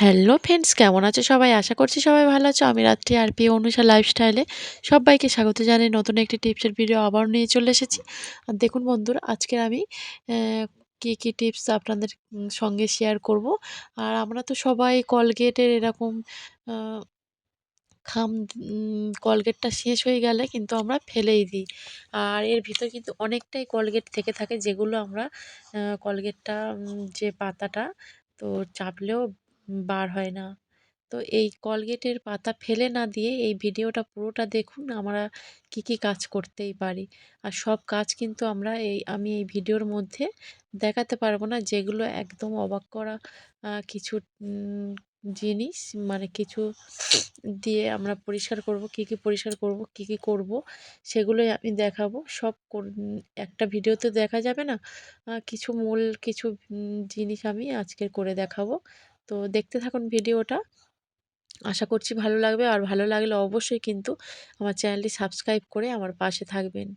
Hello friends কেমন আছো সবাই? আশা করছি সবাই ভালো আছো। আমি রাত্রি আর পি অনুষা লাইফস্টাইলে সবাইকে স্বাগত জানাই। নতুন একটি টিপসের ভিডিও আবার নিয়ে চলে এসেছি। আর দেখুন বন্ধুরা আজকের আমি কি কি টিপস আপনাদের সঙ্গে শেয়ার করব। আর আমরা তো সবাই কলগেটের এরকম খাম কলগেটটা শেষ হয়ে গেলে কিন্তু আমরা ফেলেই দিই। আর এর ভিতর কিন্তু অনেকটাই কলগেট থেকে থাকে, যেগুলো আমরা কলগেটটা যে পাতাটা, তো চাপলেও বার হয় না। তো এই কলগেটের পাতা ফেলে না দিয়ে এই ভিডিওটা পুরোটা দেখুন, আমরা কি কি কাজ করতেই পারি। আর সব কাজ কিন্তু আমরা এই, আমি এই ভিডিওর মধ্যে দেখাতে পারব না, যেগুলো একদম অবাক করা কিছু জিনিস মানে কিছু দিয়ে আমরা পরিষ্কার করব, কি কি পরিষ্কার করব, কি কি করব, সেগুলোই আমি দেখাবো। সব একটা ভিডিওতে দেখা যাবে না কিছু মূল, কিছু জিনিস আমি আজকের করে দেখাবো। তো দেখতে থাকুন ভিডিওটা। আশা করছি ভালো লাগবে। আর ভালো লাগলে অবশ্যই কিন্তু আমার চ্যানেলটি সাবস্ক্রাইব করে আমার পাশে থাকবেন।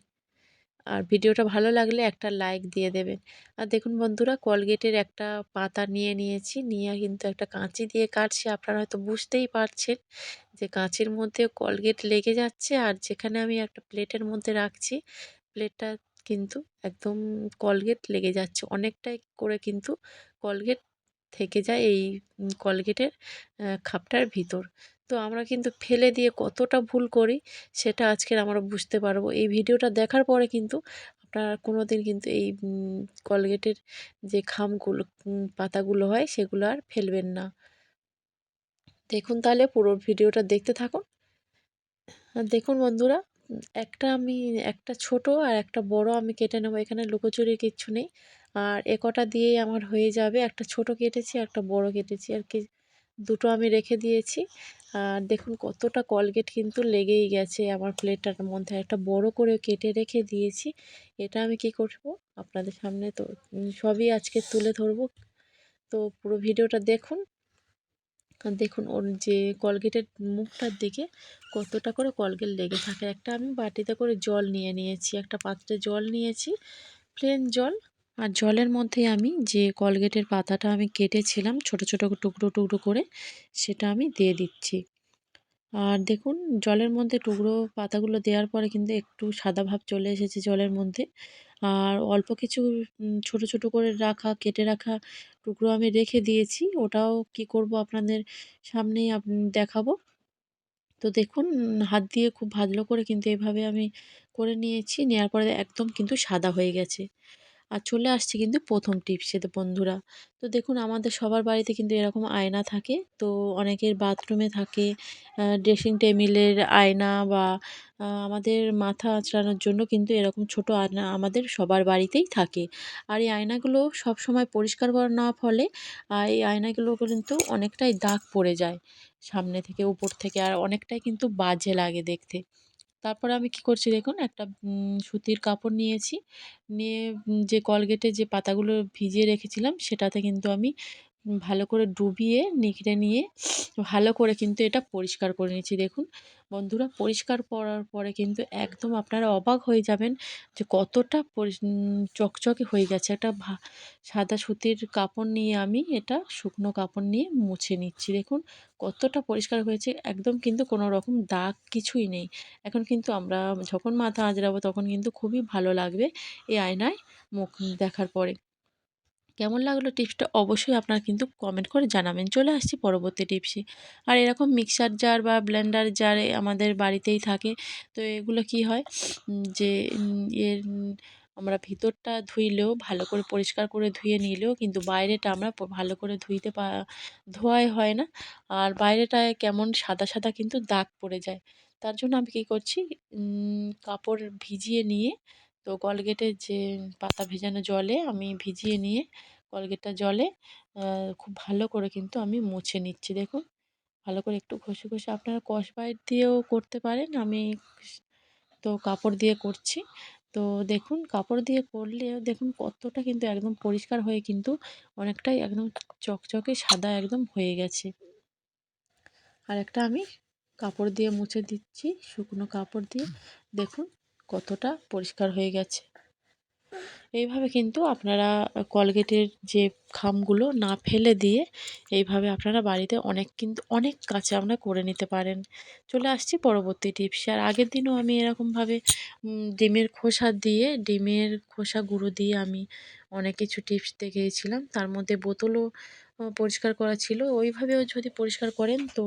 আর ভিডিওটা ভালো লাগলে একটা লাইক দিয়ে দেবেন। আর দেখুন বন্ধুরা কলগেটের একটা পাতা নিয়ে নিয়েছি। নিয়ে কিন্তু একটা কাঁচি দিয়ে কাটছি। আপনারা হয়তো বুঝতেই পারছেন যে কাঁচির মধ্যে কলগেট লেগে যাচ্ছে। আর যেখানে আমি একটা প্লেটের মধ্যে রাখছি, প্লেটটা কিন্তু একদম কলগেট লেগে যাচ্ছে। অনেকটাই করে কিন্তু কলগেট থেকে যায় এই কলগেটের খাপটার ভিতর। তো আমরা কিন্তু ফেলে দিয়ে কতটা ভুল করি সেটা আজকের আমরা বুঝতে পারব। এই ভিডিওটা দেখার পরে কিন্তু আপনারা কোনো দিন কিন্তু এই কলগেটের যে খামগুলো পাতাগুলো হয় সেগুলো আর ফেলবেন না। দেখুন তাহলে পুরো ভিডিওটা দেখতে থাকুন। দেখুন বন্ধুরা, একটা আমি, একটা ছোট আর একটা বড় আমি কেটে নেব। এখানে লুকোচুরির কিচ্ছু নেই। আর এ কটা দিয়েই আমার হয়ে যাবে। একটা ছোট কেটেছি, একটা বড় কেটেছি আর কি দুটো আমি রেখে দিয়েছি। আর দেখুন কতটা কলগেট কিন্তু লেগেই গেছে আমার প্লেটটার মধ্যে। একটা বড় করে কেটে রেখে দিয়েছি। এটা আমি কি করব? আপনাদের সামনে তো সবই আজকে তুলে ধরবো। তো পুরো ভিডিওটা দেখুন। দেখুন ওর যে কলগেটের মুখটার দিকে কতটা করে কলগেট লেগে থাকে। একটা আমি বাটিতে করে জল নিয়ে নিয়েছি। একটা পাত্রে জল নিয়েছি, প্লেন জল। আর জলের মধ্যে আমি যে কলগেটের পাতাটা আমি কেটেছিলাম, ছোট ছোট টুকরো টুকরো করে, সেটা আমি দিয়ে দিচ্ছি। আর দেখুন, জলের মধ্যে টুকরো পাতাগুলো দেওয়ার পরে কিন্তু একটু সাদা ভাব চলে এসেছে জলের মধ্যে। আর অল্প কিছু ছোট ছোট করে রাখা, কেটে রাখা টুকরো আমি রেখে দিয়েছি। ওটাও কি করব আপনাদের সামনেই দেখাবো। তো দেখুন, হাত দিয়ে খুব ভালো করে কিন্তু এভাবে আমি করে নিয়েছি, নেওয়ার পরে একদম কিন্তু সাদা হয়ে গেছে। আর চলে আসছে কিন্তু প্রথম টিপসে তো বন্ধুরা। তো দেখুন, আমাদের সবার বাড়িতে কিন্তু এরকম আয়না থাকে। তো অনেকের বাথরুমে থাকে ড্রেসিং টেবিলের আয়না বা আমাদের মাথা আঁচড়ানোর জন্য কিন্তু এরকম ছোট আয়না আমাদের সবার বাড়িতেই থাকে। আর এই আয়নাগুলো সব সময় পরিষ্কার করা, না ফলে এই আয়নাগুলো কিন্তু অনেকটাই দাগ পড়ে যায় সামনে থেকে উপর থেকে, আর অনেকটাই কিন্তু বাজে লাগে দেখতে। তারপরে আমি কি করছি দেখুন, একটা সুতির কাপড় নিয়েছি। নিয়ে যে কলগেটের যে পাতাগুলো ভিজিয়ে রেখেছিলাম, সেটাতে কিন্তু আমি ভালো করে ডুবিয়ে নিখড়ে নিয়ে ভালো করে কিন্তু এটা পরিষ্কার করে নিচ্ছি দেখুন বন্ধুরা, পরিষ্কার করার পরে কিন্তু একদম আপনারা অবাক হয়ে যাবেন যে কতটা চকচকে হয়ে গেছে। একটা সাদা সুতির কাপড় নিয়ে আমি এটা শুকনো কাপড় নিয়ে মুছে নিচ্ছি। দেখুন কতটা পরিষ্কার হয়েছে। একদম কিন্তু কোনো রকম দাগ কিছুই নেই। এখন কিন্তু আমরা যখন মাথা আঁচড়াবো তখন কিন্তু খুবই ভালো লাগবে এই আয়নায় মুখ দেখার পরে। কেমন লাগল টিপসটা অবশ্যই আপনারা কিন্তু কমেন্ট করে জানাবেন। চলে আসছি পরবর্তী টিপসে। আর এরকম মিক্সার জার বা ব্লেন্ডার জারে আমাদের বাড়িতেই থাকে। তো এগুলো কি হয়? যে এর, আমরা ভিতরটা ধুইলেও, ভালো করে পরিষ্কার করে ধুয়ে নিলেও কিন্তু বাইরেটা আমরা ভালো করে ধুইতে পা, ধোয়াই হয় না। আর বাইরেটায় কেমন সাদা সাদা কিন্তু দাগ পড়ে যায়। তার জন্য আমি কী করছি? কাপড় ভিজিয়ে নিয়ে তো কলগেটের যে পাতা ভেজানো জলে আমি ভিজিয়ে নিয়ে কলগেটটা জলে খুব ভালো করে কিন্তু আমি মুছে নিচ্ছি। দেখুন, ভালো করে একটু ঘষে ঘষে আপনারা কসবাইট দিয়েও করতে পারেন। আমি তো কাপড় দিয়ে করছি। তো দেখুন, কাপড় দিয়ে করলে দেখুন কতটা কিন্তু একদম পরিষ্কার হয়ে কিন্তু অনেকটাই একদম চকচকে সাদা একদম হয়ে গেছে। আর একটা আমি কাপড় দিয়ে মুছে দিচ্ছি, শুকনো কাপড় দিয়ে। দেখুন কতটা পরিষ্কার হয়ে গেছে। এইভাবে কিন্তু আপনারা কলগেটের যে খামগুলো না ফেলে দিয়ে এইভাবে আপনারা বাড়িতে অনেক কিন্তু অনেক কাছে আপনারা করে নিতে পারেন। চলে আসছি পরবর্তী টিপস। আর আগের দিনও আমি এরকমভাবে ডিমের খোসা দিয়ে, ডিমের খোসা গুঁড়ো দিয়ে আমি অনেক কিছু টিপস দেখিয়েছিলাম। তার মধ্যে বোতলও পরিষ্কার করা ছিল। ওইভাবেও যদি পরিষ্কার করেন তো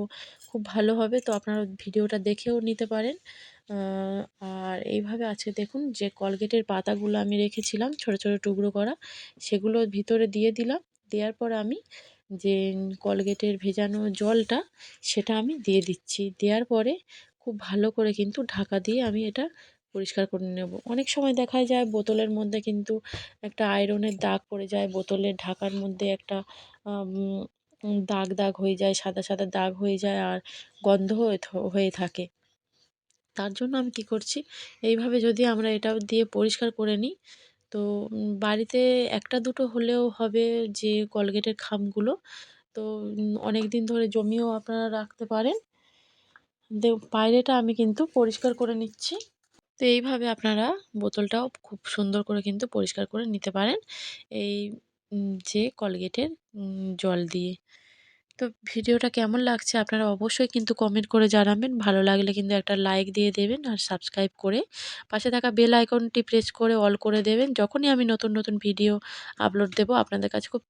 খুব ভালো হবে। তো আপনারা ভিডিওটা দেখেও নিতে পারেন। আর এইভাবে আছে দেখুন যে কলগেটের পাতাগুলো আমি রেখেছিলাম, ছোট ছোট টুকরো করা, সেগুলো ভিতরে দিয়ে দিলাম। দেওয়ার পর আমি যে কলগেটের ভেজানো জলটা, সেটা আমি দিয়ে দিচ্ছি। দেওয়ার পরে খুব ভালো করে কিন্তু ঢাকা দিয়ে আমি এটা পরিষ্কার করে নেব। অনেক সময় দেখা যায় বোতলের মধ্যে কিন্তু একটা আয়রনের দাগ পড়ে যায় বোতলের ঢাকার মধ্যে একটা দাগ দাগ হয়ে যায়, সাদা সাদা দাগ হয়ে যায় আর গন্ধ হয়ে থাকে। তার জন্য আমি কী করছি? এইভাবে যদি আমরা এটা দিয়ে পরিষ্কার করে নিই, তো বাড়িতে একটা দুটো হলেও হবে যে কলগেটের খামগুলো। তো অনেক দিন ধরে জমিয়েও আপনারা রাখতে পারেন। বাইরেটা আমি কিন্তু পরিষ্কার করে নিচ্ছি। তো এইভাবে আপনারা বোতলটাও খুব সুন্দর করে কিন্তু পরিষ্কার করে নিতে পারেন। এই যে কলগেটের জল দিয়ে। তো ভিডিওটা কেমন লাগছে আপনারা অবশ্যই কিন্তু কমেন্ট করে জানাবেন। ভালো লাগলে কিন্তু একটা লাইক দিয়ে দেবেন আর সাবস্ক্রাইব করে পাশে থাকা বেল আইকনটি প্রেস করে অল করে দেবেন। যখনই আমি নতুন নতুন ভিডিও আপলোড দেব, আপনাদের কাছে খুব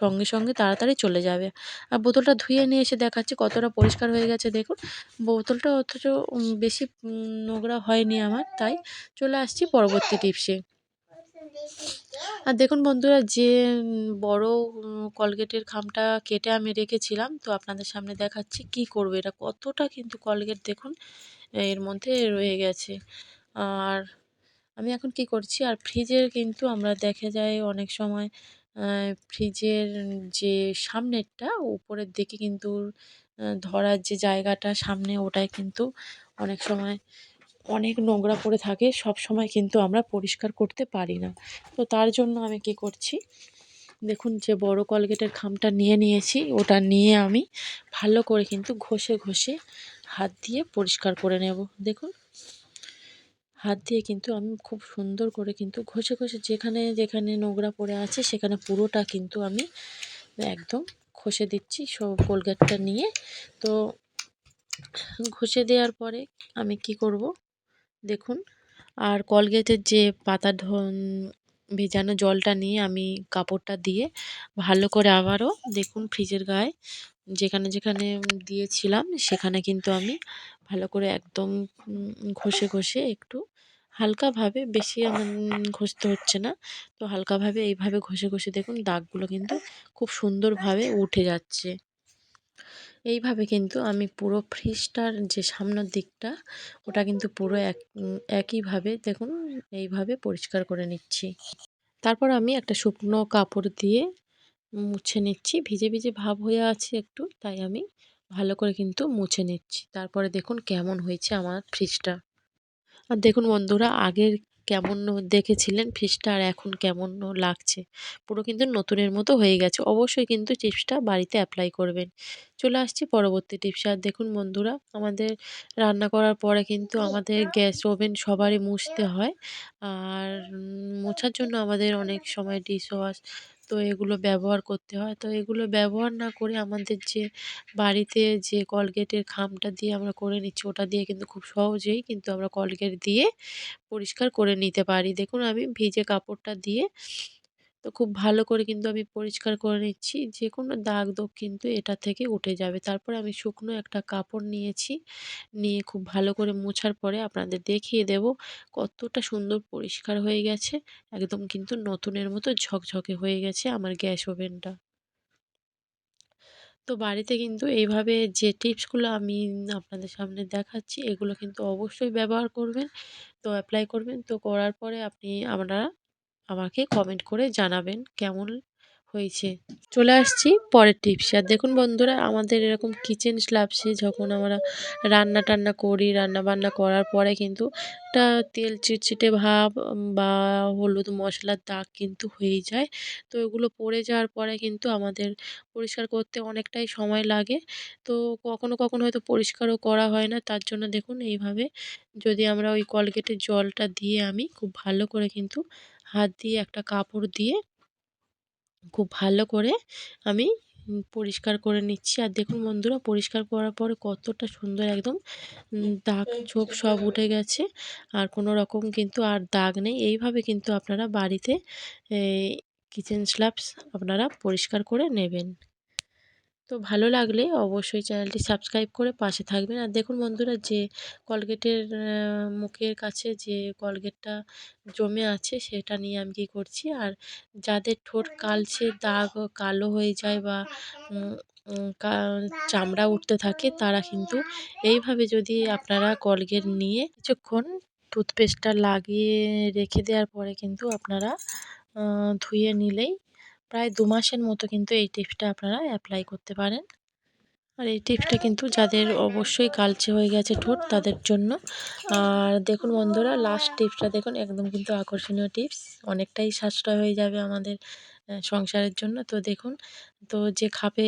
সঙ্গে সঙ্গে তাড়াতাড়ি চলে যাবে। আর বোতলটা ধুয়ে নিয়ে এসে দেখাচ্ছি, কতটা পরিষ্কার হয়ে গেছে দেখুন। বোতলটা অথচ বেশি নোংরা হয়নি আমার, তাই চলে আসছি পরবর্তী টিপসে। আর দেখুন বন্ধুরা, যে বড় কলগেটের খামটা কেটে আমি রেখেছিলাম, তো আপনাদের সামনে দেখাচ্ছি কি করব। এটা কতটা কিন্তু কলগেট দেখুন, এর মধ্যে রয়ে গেছে। আর আমি এখন কি করছি, আর ফ্রিজের কিন্তু আমরা দেখা যায় অনেক সময় ফ্রিজের যে সামনেরটা, উপরের দিকে কিন্তু ধরার যে জায়গাটা সামনে, ওটায় কিন্তু অনেক সময় অনেক নোংরা পড়ে থাকে, সব সময় কিন্তু আমরা পরিষ্কার করতে পারি না। তো তার জন্য আমি কি করছি, দেখুন যে বড় কলগেটের খামটা নিয়ে নিয়েছি, ওটা নিয়ে আমি ভালো করে কিন্তু ঘষে ঘষে হাত দিয়ে পরিষ্কার করে নেব। দেখুন, হাত দিয়ে কিন্তু আমি খুব সুন্দর করে কিন্তু ঘষে ঘষে যেখানে যেখানে নোংরা পড়ে আছে, সেখানে পুরোটা কিন্তু আমি একদম ঘষে দিচ্ছি সব কোলগেটটা নিয়ে। তো ঘষে দেওয়ার পরে আমি কি করব দেখুন, আর কলগেটের যে পাতা ধন, ভেজানো জলটা নিয়ে আমি কাপড়টা দিয়ে ভালো করে আবারও দেখুন ফ্রিজের গায়ে যেখানে যেখানে দিয়েছিলাম, সেখানে কিন্তু আমি ভালো করে একদম ঘষে ঘষে একটু হালকাভাবে, বেশি আমার ঘষতে হচ্ছে না। তো হালকাভাবে এইভাবে ঘষে ঘষে দেখুন দাগগুলো কিন্তু খুব সুন্দরভাবে উঠে যাচ্ছে। এইভাবে কিন্তু আমি পুরো ফ্রিজটার যে সামনের দিকটা, ওটা কিন্তু পুরো এক একইভাবে দেখুন, এইভাবে পরিষ্কার করে নিচ্ছি। তারপর আমি একটা শুকনো কাপড় দিয়ে মুছে নিচ্ছি। ভিজে ভিজে ভাব হয়ে আছে একটু, তাই আমি ভালো করে কিন্তু মুছে নিচ্ছি। তারপরে দেখুন কেমন হয়েছে আমার ফ্রিজটা আর দেখুন বন্ধুরা, আগের কেমন দেখেছিলেন ফিসটা আর এখন কেমন লাগছে? পুরো কিন্তু নতুনের মতো হয়ে গেছে। অবশ্যই কিন্তু টিপসটা বাড়িতে অ্যাপ্লাই করবেন। চলে আসছি পরবর্তী টিপসে। আর দেখুন বন্ধুরা, আমাদের রান্না করার পরে কিন্তু আমাদের গ্যাস ওভেন সবারই মুছতে হয়। আর মোছার জন্য আমাদের অনেক সময় ডিশ ওয়াশ তো এগুলো ব্যবহার করতে হয়। তো এগুলো ব্যবহার না করে আমাদের যে বাড়িতে যে কলগেটের খামটা দিয়ে আমরা করে নিচ্ছি, ওটা দিয়ে কিন্তু খুব সহজেই কিন্তু আমরা কলগেট দিয়ে পরিষ্কার করে নিতে পারি। দেখুন, আমি ভিজে কাপড়টা দিয়ে তো খুব ভালো করে কিন্তু আমি পরিষ্কার করে নিচ্ছি। যে কোনো দাগ দোগ কিন্তু এটা থেকে উঠে যাবে। তারপর আমি শুকনো একটা কাপড় নিয়েছি। নিয়ে খুব ভালো করে মোছার পরে আপনাদের দেখিয়ে দেব কতটা সুন্দর পরিষ্কার হয়ে গেছে। একদম কিন্তু নতুনের মতো ঝকঝকে হয়ে গেছে আমার গ্যাস ওভেনটা। তো বাড়িতে কিন্তু এইভাবে যে টিপসগুলো আমি আপনাদের সামনে দেখাচ্ছি, এগুলো কিন্তু অবশ্যই ব্যবহার করবেন, তো অ্যাপ্লাই করবেন। তো করার পরে আপনি আপনারা আমাকে কমেন্ট করে জানাবেন কেমন হয়েছে। চলে আসছি পরের টিপসে আর দেখুন বন্ধুরা, আমাদের এরকম কিচেন স্ল্যাবসে যখন আমরা রান্না টান্না করি, রান্না বান্না করার পরে কিন্তু একটা তেল চিটচিটে ভাব বা হলুদ মশলার দাগ কিন্তু হয়েই যায়। তো এগুলো পড়ে যাওয়ার পরে কিন্তু আমাদের পরিষ্কার করতে অনেকটাই সময় লাগে। তো কখনো কখনো হয়তো পরিষ্কারও করা হয় না। তার জন্য দেখুন, এইভাবে যদি আমরা ওই কলগেটের জলটা দিয়ে আমি খুব ভালো করে কিন্তু হাত দিয়ে একটা কাপড় দিয়ে খুব ভালো করে আমি পরিষ্কার করে নিচ্ছি। আর দেখুন বন্ধুরা পরিষ্কার করার পরে কতটা সুন্দর একদম দাগ ছোপ সব উঠে গেছে। আর কোনো রকম কিন্তু আর দাগ নেই। এইভাবে কিন্তু আপনারা বাড়িতে কিচেন স্ল্যাবস আপনারা পরিষ্কার করে নেবেন। তো ভালো লাগলে অবশ্যই চ্যানেলটি সাবস্ক্রাইব করে পাশে থাকবেন। আর দেখুন বন্ধুরা, যে কলগেটের মুখের কাছে যে কলগেটটা জমে আছে সেটা নিয়ে আমি কী করছি, আর যাদের ঠোঁট কালচে দাগ কালো হয়ে যায় বা চামড়া উঠতে থাকে, তারা কিন্তু এইভাবে যদি আপনারা কলগেট নিয়ে কিছুক্ষণ টুথপেস্টটা লাগিয়ে রেখে দেওয়ার পরে কিন্তু আপনারা ধুয়ে নিলেই প্রায় দু মাসের মতো কিন্তু এই টিপসটা আপনারা অ্যাপ্লাই করতে পারেন। আর এই টিপসটা কিন্তু যাদের অবশ্যই কালচে হয়ে গেছে ঠোঁট তাদের জন্য। আর দেখুন বন্ধুরা লাস্ট টিপসটা দেখুন একদম কিন্তু আকর্ষণীয় টিপস। অনেকটাই সাশ্রয় হয়ে যাবে আমাদের সংসারের জন্য। তো দেখুন তো যে খাপে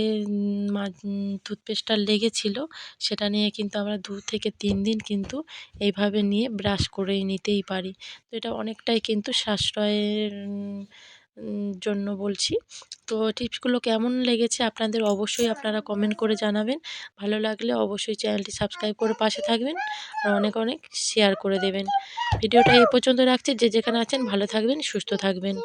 টুথপেস্টটা লেগেছিল সেটা নিয়ে কিন্তু আমরা দু থেকে তিন দিন কিন্তু এইভাবে নিয়ে ব্রাশ করে নিতেই পারি। তো এটা অনেকটাই কিন্তু সাশ্রয়ের জন্য বলছি। তো টিপসগুলো কেমন লেগেছে আপনাদের অবশ্যই আপনারা কমেন্ট করে জানাবেন। ভালো লাগলে অবশ্যই চ্যানেলটি সাবস্ক্রাইব করে পাশে থাকবেন আর অনেক অনেক শেয়ার করে দেবেন। ভিডিওটা এ পর্যন্ত রাখছি। যে যেখানে আছেন ভালো থাকবেন, সুস্থ থাকবেন।